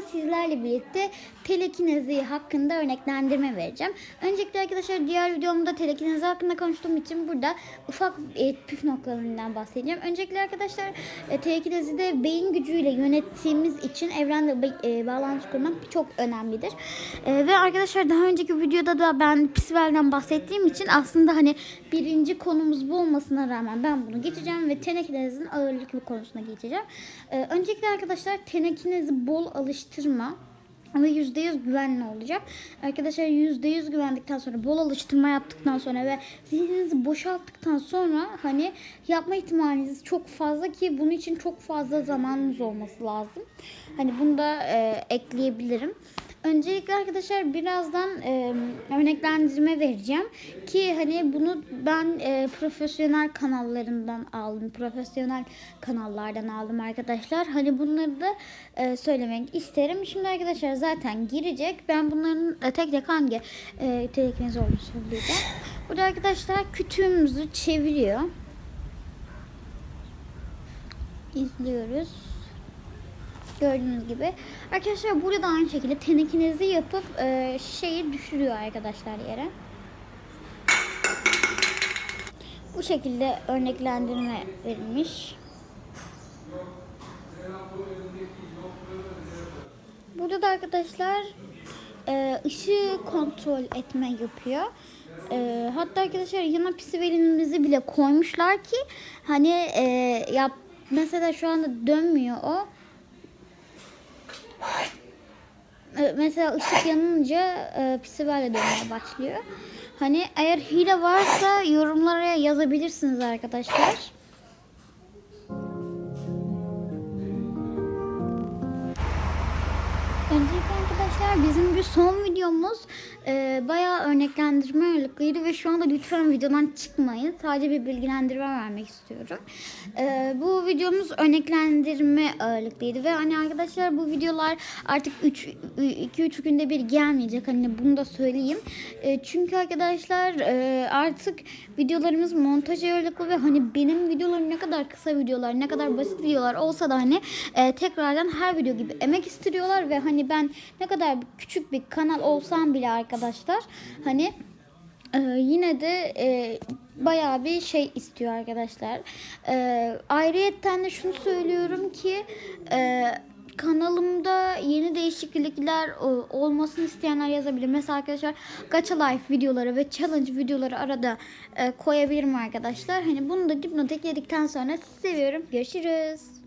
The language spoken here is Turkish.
sizlerle birlikte telekinezi hakkında örneklendirme vereceğim. Öncelikle arkadaşlar diğer videomda telekinezi hakkında konuştuğum için burada ufak e, püf noktalarından bahsedeceğim. Öncelikle arkadaşlar e, telekinezide beyin gücüyle yönettiğimiz için evrenle e, bağlantı kurmak çok önemlidir. E, ve arkadaşlar daha önceki videoda da ben Pisivel'den bahsettiğim için aslında hani birinci konumuz bu olmasına rağmen ben bunu geçeceğim ve telekinezin ağırlıklı konusuna geçeceğim. E, öncelikle arkadaşlar telekinezi bol alıştırma ve %100 güvenli olacak. Arkadaşlar %100 güvendikten sonra bol alıştırma yaptıktan sonra ve zihninizi boşalttıktan sonra hani yapma ihtimaliniz çok fazla ki bunun için çok fazla zamanınız olması lazım. Hani bunu da e, ekleyebilirim. Öncelikle arkadaşlar birazdan e, örneklendirme vereceğim ki hani bunu ben e, profesyonel kanallarından aldım, profesyonel kanallardan aldım arkadaşlar. Hani bunları da e, söylemek isterim. Şimdi arkadaşlar zaten girecek. Ben bunların e, tek tek hangi e, telekinez olduğunu söyleyeceğim. Burada arkadaşlar kütüğümüzü çeviriyor. İzliyoruz. Gördüğünüz gibi. Arkadaşlar burada da aynı şekilde tenekinizi yapıp e, şeyi düşürüyor arkadaşlar yere. Bu şekilde örneklendirme verilmiş. Burada da arkadaşlar e, ışığı kontrol etme yapıyor. E, hatta arkadaşlar yana pisivelimizi bile koymuşlar ki hani e, yap mesela şu anda dönmüyor o. E, mesela ışık yanınca e, pisivelle dönmeye başlıyor. Hani eğer hile varsa yorumlara yazabilirsiniz arkadaşlar. Öncelikle arkadaşlar bizim bir son videomuz e, bayağı örneklendirme ağırlıklıydı ve şu anda lütfen videodan çıkmayın. Sadece bir bilgilendirme vermek istiyorum. E, bu videomuz örneklendirme ağırlıklıydı ve hani arkadaşlar bu videolar artık 2-3 günde bir gelmeyecek. Hani bunu da söyleyeyim. E, çünkü arkadaşlar e, artık videolarımız montaj ağırlıklı ve hani benim videolarım ne kadar kısa videolar, ne kadar basit videolar olsa da hani e, tekrardan her video gibi emek istiyorlar ve hani ben ne kadar küçük bir kanal olsam bile arkadaşlar hani e, yine de e, bayağı bir şey istiyor arkadaşlar. E, ayrıyetten de şunu söylüyorum ki e, kanalımda yeni değişiklikler olmasını isteyenler yazabilir. Mesela arkadaşlar Gacha Life videoları ve challenge videoları arada e, koyabilirim arkadaşlar. Hani bunu da dipnot ekledikten sonra sizi seviyorum. Görüşürüz.